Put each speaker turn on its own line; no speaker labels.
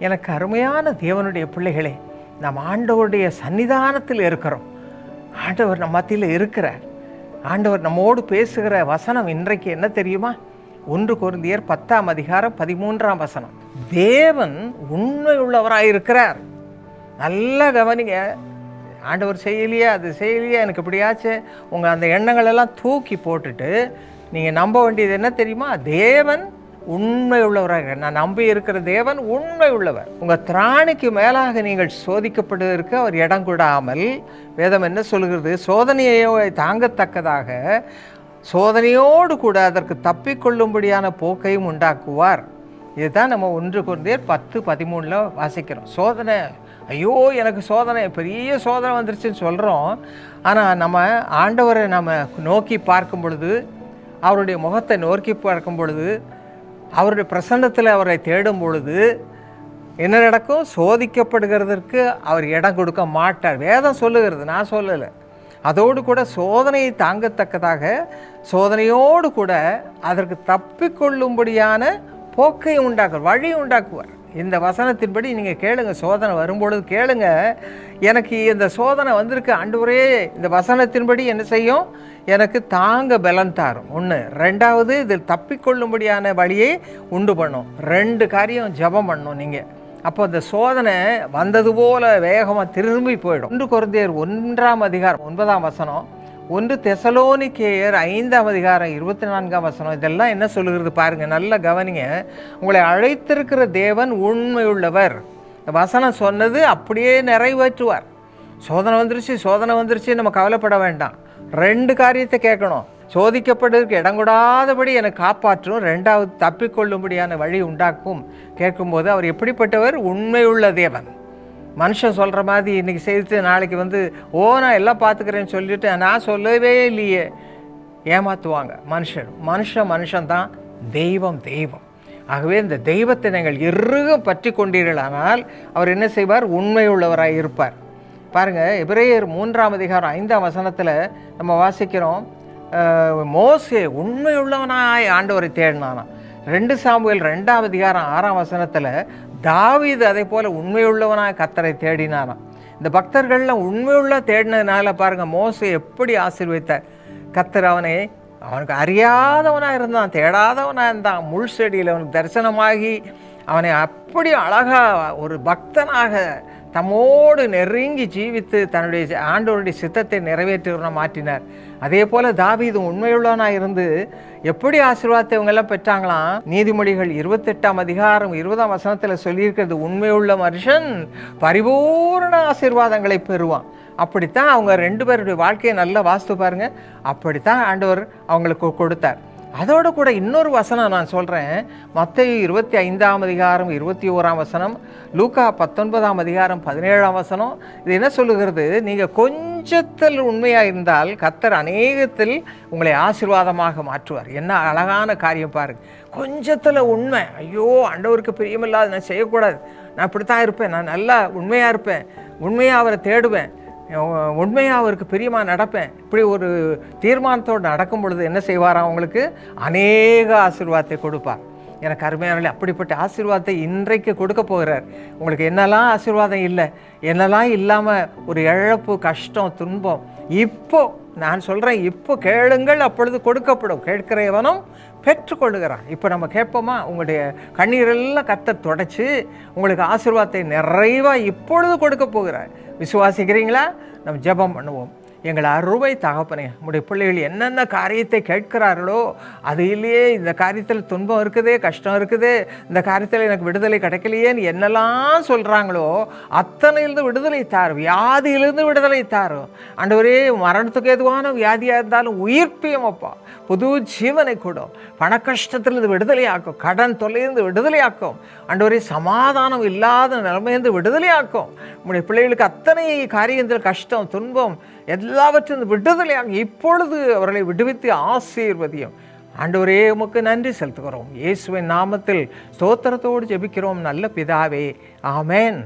எனக்கு அருமையான தேவனுடைய பிள்ளைகளே நாம் ஆண்டவருடைய சன்னிதானத்தில் இருக்கிறோம். ஆண்டவர் நம்ம மத்தியில் இருக்கிறார். ஆண்டவர் நம்மோடு பேசுகிற வசனம் இன்றைக்கு என்ன தெரியுமா? ஒன்று குருந்தியர் பத்தாம் அதிகாரம் பதிமூன்றாம் வசனம். தேவன் உண்மை உள்ளவராக இருக்கிறார். நல்லா கவனிங்க. ஆண்டவர் செய்யலையே? அது செய்யலையே? எனக்கு இப்படியாச்சு உங்கள் அந்த எண்ணங்களெல்லாம் தூக்கி போட்டுட்டு நீங்கள் நம்ப வேண்டியது என்ன தெரியுமா? தேவன் உண்மை உள்ளவராக நான் நம்பி இருக்கிற தேவன் உண்மை உள்ளவர் உங்கள் திராணிக்கு மேலாக நீங்கள் சோதிக்கப்படுவதற்கு அவர் இடம் கொடாமல் வேதம் என்ன சொல்கிறது? சோதனையோ தாங்கத்தக்கதாக சோதனையோடு கூட அதற்கு தப்பிக்கொள்ளும்படியான போக்கையும் உண்டாக்குவார். இதுதான் நம்ம ஒன்று குருந்தியர் பத்து பதிமூணில் வாசிக்கிறோம். சோதனை ஐயோ எனக்கு சோதனை பெரிய சோதனை வந்துருச்சுன்னு சொல்கிறோம் ஆனால் நம்ம ஆண்டவரை நம்ம நோக்கி பார்க்கும் பொழுது அவருடைய முகத்தை நோக்கி பார்க்கும் பொழுது அவருடைய பிரசன்னத்தில் அவரை தேடும் பொழுது என்ன நடக்கும்? சோதிக்கப்படுகிறதற்கு அவர் இடம் கொடுக்க மாட்டார். வேதம் சொல்லுகிறது நான் சொல்லலை. அதோடு கூட சோதனையை தாங்கத்தக்கதாக சோதனையோடு கூட அதற்கு தப்பிக்கொள்ளும்படியான போக்கை உண்டாக்குவார் வழி உண்டாக்குவார். இந்த வசனத்தின்படி நீங்கள் கேளுங்க சோதனை வரும்பொழுது கேளுங்க. எனக்கு இந்த சோதனை வந்திருக்கு ஆண்டவரே இந்த வசனத்தின்படி என்ன செய்யும்? எனக்கு தாங்க பலன் தாரும். ஒன்று ரெண்டாவது இதில் தப்பிக்கொள்ளும்படியான வழியை உண்டு பண்ணும். ரெண்டு காரியம் ஜெபம் பண்ணும் நீங்கள் அப்போ இந்த சோதனை வந்தது போல வேகமாக திரும்பி போயிடும். ஒன்று குருந்தியர் ஒன்றாம் அதிகாரம் ஒன்பதாம் வசனம் ஒன்று தெசலோனிக்கேயர் ஐந்தாம் அதிகாரம் இருபத்தி நான்காம் வசனம் இதெல்லாம் என்ன சொல்லுகிறது பாருங்கள் நல்ல கவனிங்க. உங்களை அழைத்திருக்கிற தேவன் உண்மையுள்ளவர். வசனம் சொன்னது அப்படியே நிறைவேற்றுவார். சோதனை வந்துருச்சு சோதனை வந்துருச்சு நம்ம கவலைப்பட வேண்டாம். ரெண்டு காரியத்தை கேட்கணும். சோதிக்கப்படுவதற்கு இடம் கொடாதபடி என்னை காப்பாற்றும். ரெண்டாவது தப்பிக்கொள்ளும்படியான வழி உண்டாக்கும். கேட்கும்போது அவர் எப்படிப்பட்டவர்? உண்மையுள்ள தேவன். மனுஷன் சொல்கிற மாதிரி இன்றைக்கி செய்துட்டு நாளைக்கு வந்து ஓ நான் எல்லாம் பார்த்துக்கிறேன்னு சொல்லிட்டு நான் சொல்லவே இல்லையே. ஏமாற்றுவாங்க மனுஷன். மனுஷன் மனுஷன்தான். தெய்வம் தெய்வம். ஆகவே இந்த தெய்வத்தை நீங்கள் இறுக பற்றி கொண்டீர்களானால் அவர் என்ன செய்வார்? உண்மையுள்ளவராக இருப்பார். பாருங்கள் எபிரேயர் மூன்றாம் அதிகாரம் ஐந்தாம் வசனத்தில் நம்ம வாசிக்கிறோம். மோசே உண்மையுள்ளவனாய் ஆண்டவரை தேடினானா ரெண்டு சாம்புவேல் ரெண்டாம் அதிகாரம் ஆறாம் வசனத்தில் தாவீது அதே போல் உண்மையுள்ளவனாய் கத்தரை தேடினானாம் இந்த பக்தர்கள்லாம் உண்மையுள்ள தேடினதுனால பாருங்க மோசை எப்படி ஆசீர்வதித்தார். கத்தர் அவனை அவனுக்கு அறியாதவனாக இருந்தான் தேடாதவனாக இருந்தான். முள் செடியில் அவனுக்கு தரிசனமாகி அவனை அப்படி அழகாக ஒரு பக்தனாக தம்மோடு நெருங்கி ஜீவித்து தன்னுடைய ஆண்டவருடைய சித்தத்தை நிறைவேற்றுகிறவனை மாற்றினார். அதே போல் தாவீது உண்மையுள்ளவனாக இருந்து எப்படி ஆசீர்வாதத்தை இவங்கெல்லாம் பெற்றாங்களாம்? நீதிமொழிகள் இருபத்தெட்டாம் அதிகாரம் இருபதாம் வசனத்தில் சொல்லியிருக்கிறது உண்மையுள்ள மனுஷன் பரிபூர்ண ஆசீர்வாதங்களை பெறுவான். அப்படித்தான் அவங்க ரெண்டு பேருடைய வாழ்க்கையை நல்லா வாஸ்து பாருங்க. அப்படித்தான் ஆண்டவர் அவங்களுக்கு கொடுத்தார். அதோடு கூட இன்னொரு வசனம் நான் சொல்கிறேன் மத்தேயு இருபத்தி ஐந்தாம் அதிகாரம் இருபத்தி ஓராம் வசனம் லூக்கா பத்தொன்பதாம் அதிகாரம் பதினேழாம் வசனம். இது என்ன சொல்லுகிறது? நீங்கள் கொஞ்சத்தில் உண்மையாக இருந்தால் கத்தர் அநேகத்தில் உங்களை ஆசீர்வாதமாக மாற்றுவார். என்ன அழகான காரியம் பாருங்க கொஞ்சத்தில் உண்மை. ஐயோ ஆண்டவருக்கு பிரியமில்லாத நான் செய்யக்கூடாது. நான் இப்படித்தான் இருப்பேன். நான் நல்லா உண்மையாக இருப்பேன். உண்மையாக அவரை தேடுவேன். உண்மையாக அவருக்கு பிரியமாக நடப்பேன். இப்படி ஒரு தீர்மானத்தோடு நடக்கும் பொழுது என்ன செய்வாராம் அவங்களுக்கு அநேக ஆசீர்வாதத்தை கொடுப்பார். எனக்கு அருமையானே அப்படிப்பட்ட ஆசீர்வாதத்தை இன்றைக்கு கொடுக்க போகிறார். உங்களுக்கு என்னெல்லாம் ஆசீர்வாதம் இல்லை? என்னெல்லாம் இல்லாமல் ஒரு இழப்பு கஷ்டம் துன்பம் இப்போது நான் சொல்கிறேன் இப்போ கேளுங்கள் அப்பொழுது கொடுக்கப்படும். கேட்கிறவனும் பெற்றுக்கொள்ளுகிறான். இப்போ நம்ம கேட்போமா? உங்களுடைய கண்ணீரெல்லாம் கத்த தொடச்சி உங்களுக்கு ஆசீர்வாதத்தை நிறைவாக இப்பொழுது கொடுக்க போகிறார். விசுவாசிக்கிறீங்களா? நம்ம ஜெபம் பண்ணுவோம். எங்கள் அருவை தகப்பனே. உங்களுடைய பிள்ளைகள் என்னென்ன காரியத்தை கேட்கிறார்களோ அது இல்லையே இந்த காரியத்தில் துன்பம் இருக்குதே கஷ்டம் இருக்குது. இந்த காரியத்தில் எனக்கு விடுதலை கிடைக்கலையேன்னு என்னெல்லாம் சொல்கிறாங்களோ அத்தனையிலிருந்து விடுதலை தாரும். வியாதியிலிருந்து விடுதலை தாரும். ஆண்டவரே மரணத்துக்கு எதுவான வியாதியாக இருந்தாலும் உயிர்ப்பியம் அப்பா. புது ஜீவனை கொடும். பண கஷ்டத்திலிருந்து விடுதலையாக்கும். கடன் தொல்லையிலிருந்து விடுதலையாக்கும். ஆண்டவரே சமாதானம் இல்லாத நிலைமையிலிருந்து விடுதலையாக்கும். நம்முடைய பிள்ளைகளுக்கு அத்தனை காரியத்தில் கஷ்டம் துன்பம் எல்லாவற்றிலிருந்து விடுதலையாக இப்பொழுது அவர்களை விடுவித்து ஆசீர்வதியும். ஆண்டவரே உமக்கு நன்றி செலுத்துகிறோம். இயேசுவின் நாமத்தில் ஸ்தோத்திரத்தோடு ஜெபிக்கிறோம். நல்ல பிதாவே. ஆமேன்.